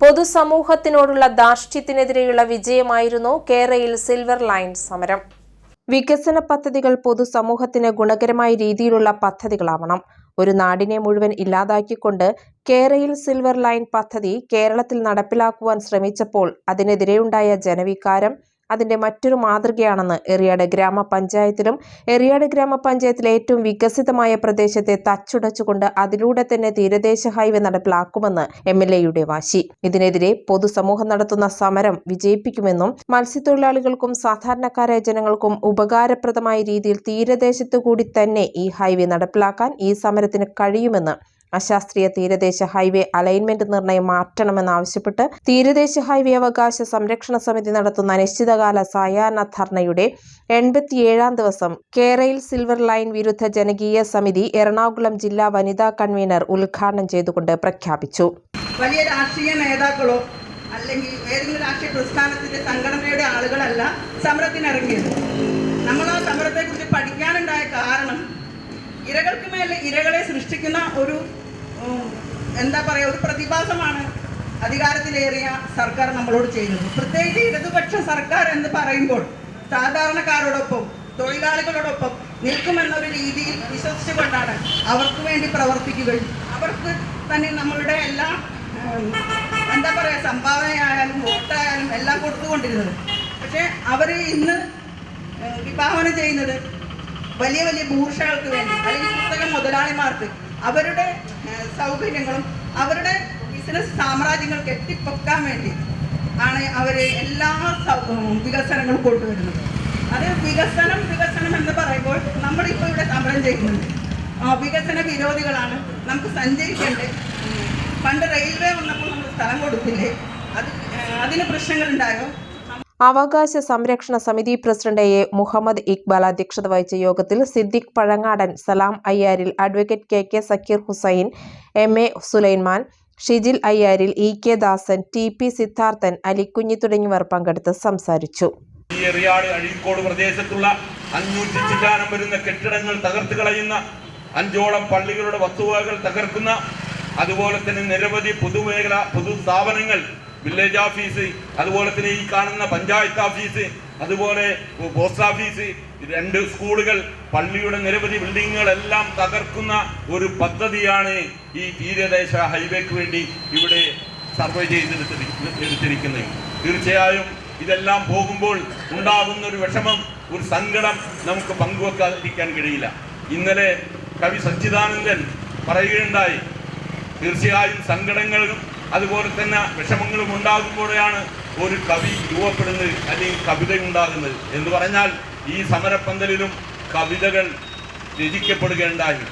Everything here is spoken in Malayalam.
പൊതുസമൂഹത്തിനോടുള്ള ധാർഷ്ട്യത്തിനെതിരെയുള്ള വിജയമായിരുന്നു കേരളയിൽ സിൽവർ ലൈൻ സമരം. വികസന പദ്ധതികൾ പൊതുസമൂഹത്തിന് ഗുണകരമായ രീതിയിലുള്ള പദ്ധതികളാവണം. ഒരു നാടിനെ മുഴുവൻ ഇല്ലാതാക്കിക്കൊണ്ട് കേരയിൽ സിൽവർ ലൈൻ പദ്ധതി കേരളത്തിൽ നടപ്പിലാക്കുവാൻ ശ്രമിച്ചപ്പോൾ അതിനെതിരെയുണ്ടായ ജനവികാരം അതിന്റെ മറ്റൊരു മാതൃകയാണെന്ന് എറിയാട് ഗ്രാമപഞ്ചായത്തിലും എറിയാട് ഗ്രാമപഞ്ചായത്തിലെ ഏറ്റവും വികസിതമായ പ്രദേശത്തെ തച്ചുടച്ചുകൊണ്ട് അതിലൂടെ തന്നെ തീരദേശ ഹൈവേ നടപ്പിലാക്കുമെന്ന് എം എൽ എയുടെ വാശി. ഇതിനെതിരെ പൊതുസമൂഹം നടത്തുന്ന സമരം വിജയിപ്പിക്കുമെന്നും മത്സ്യത്തൊഴിലാളികൾക്കും സാധാരണക്കാരായ ജനങ്ങൾക്കും ഉപകാരപ്രദമായ രീതിയിൽ തീരദേശത്തു കൂടി തന്നെ ഈ ഹൈവേ നടപ്പിലാക്കാൻ ഈ സമരത്തിന് കഴിയുമെന്ന് അശാസ്ത്രീയ തീരദേശ ഹൈവേ അലൈൻമെന്റ് നിർണയം മാറ്റണമെന്നാവശ്യപ്പെട്ട് തീരദേശ ഹൈവേ അവകാശ സംരക്ഷണ സമിതി നടത്തുന്ന അനിശ്ചിതകാല സായാഹ്ന ധർണയുടെ എൺപത്തിയേഴാം ദിവസം കേരയിൽ സിൽവർ ലൈൻ വിരുദ്ധ ജനകീയ സമിതി എറണാകുളം ജില്ലാ വനിതാ കൺവീനർ ഉദ്ഘാടനം ചെയ്തുകൊണ്ട് പ്രഖ്യാപിച്ചു. വലിയ രാഷ്ട്രീയ നേതാക്കളോ അല്ലെങ്കിൽ ഏതെങ്കിലും രാഷ്ട്രീയ പ്രസ്ഥാനത്തിന്റെ സംഘടനയുടെ ആളുകളല്ല സമരത്തിനിറങ്ങിയത്. നമ്മൾ ആ സമരത്തെക്കുറിച്ച് പഠിക്കാനുണ്ടായ കാരണം ഇരകൾക്ക് മേലെ ഇരകളെ സൃഷ്ടിക്കുന്ന ഒരു എന്താ പറയുക ഒരു പ്രതിഭാസമാണ് അധികാരത്തിലേറിയ സർക്കാർ നമ്മളോട് ചെയ്യുന്നത്. പ്രത്യേകിച്ച് ഇടതുപക്ഷ സർക്കാർ എന്ന് പറയുമ്പോൾ സാധാരണക്കാരോടൊപ്പം തൊഴിലാളികളോടൊപ്പം നിൽക്കുമെന്നൊരു രീതിയിൽ വിശ്വസിച്ചുകൊണ്ടാണ് അവർക്ക് വേണ്ടി പ്രവർത്തിക്കുകയും അവർക്ക് തന്നെ നമ്മളുടെ എല്ലാ എന്താ പറയുക സംഭാവനയായാലും വോട്ടായാലും എല്ലാം കൊടുത്തുകൊണ്ടിരുന്നത്. പക്ഷേ അവർ ഇന്ന് വിഭാവന ചെയ്യുന്നത് വലിയ വലിയ ഭൂഷകൾക്ക് വേണ്ടി അല്ലെങ്കിൽ പുസ്തക മുതലാളിമാർക്ക് അവരുടെ സൗകര്യങ്ങളും അവരുടെ ബിസിനസ് സാമ്രാജ്യങ്ങൾ കെട്ടിപ്പൊക്കാൻ വേണ്ടി ആണ് അവർ എല്ലാ വികസനങ്ങളും കൊണ്ടുവരുന്നത്. അത് വികസനം വികസനം എന്ന് പറയുമ്പോൾ നമ്മളിപ്പോൾ ഇവിടെ സമരം ചെയ്യുന്നുണ്ട്. വികസന വിരോധികളാണ് നമുക്ക് സഞ്ചരിക്കേണ്ടത്. പണ്ട് റെയിൽവേ വന്നപ്പോൾ നമ്മൾ സ്ഥലം കൊടുത്തില്ലേ? അത് അതിന് പ്രശ്നങ്ങളുണ്ടായോ? അവകാശ സംരക്ഷണ സമിതി പ്രസിഡന്റ് എ മുഹമ്മദ് ഇക്ബാൽ അധ്യക്ഷത വഹിച്ച യോഗത്തിൽ Siddique Pazhangadan Salam Ayyaril advocate K K Zakir Hussain M A Sulaiman Shijil Ayyaril E K Dasan T P Siddharthan Alikunji തുടങ്ങിയവർ പങ്കെടുത്ത് സംസാരിച്ചു. അഴീക്കോട് പ്രദേശത്തുള്ള വരുന്ന കെട്ടിടങ്ങൾ തകർത്ത് കളയുന്ന അഞ്ചോളം പള്ളികളുടെ വസ്തുവകകൾ തകർക്കുന്ന അതുപോലെ തന്നെ നിരവധി പൊതുമേഖല പൊതു സ്ഥാപനങ്ങൾ വില്ലേജ് ഓഫീസ് അതുപോലെ തന്നെ ഈ കാണുന്ന പഞ്ചായത്ത് ഓഫീസ് അതുപോലെ പോസ്റ്റ് ഓഫീസ് രണ്ട് സ്കൂളുകൾ പള്ളിയുടെ നിരവധി ബിൽഡിങ്ങുകളെല്ലാം തകർക്കുന്ന ഒരു പദ്ധതിയാണ് ഈ തീരദേശ ഹൈവേക്ക് വേണ്ടി ഇവിടെ സർവേ ചെയ്തെടുത്തിരി എടുത്തിരിക്കുന്നത്. തീർച്ചയായും ഇതെല്ലാം പോകുമ്പോൾ ഉണ്ടാകുന്ന ഒരു വിഷമം ഒരു സങ്കടം നമുക്ക് പങ്കുവെക്കാതിരിക്കാൻ കഴിയില്ല. ഇന്നലെ കവി സച്ചിദാനന്ദൻ പറയുകയുണ്ടായി തീർച്ചയായും സങ്കടങ്ങളും അതുപോലെ തന്നെ വിഷമങ്ങളും ഉണ്ടാകുമ്പോഴാണ് ഒരു കവി രൂപപ്പെടുന്നത് അല്ലെങ്കിൽ കവിത ഉണ്ടാകുന്നത് എന്ന് പറഞ്ഞാൽ ഈ സമരപ്പന്തലിലും കവിതകൾ രചിക്കപ്പെടുകയുണ്ടായി.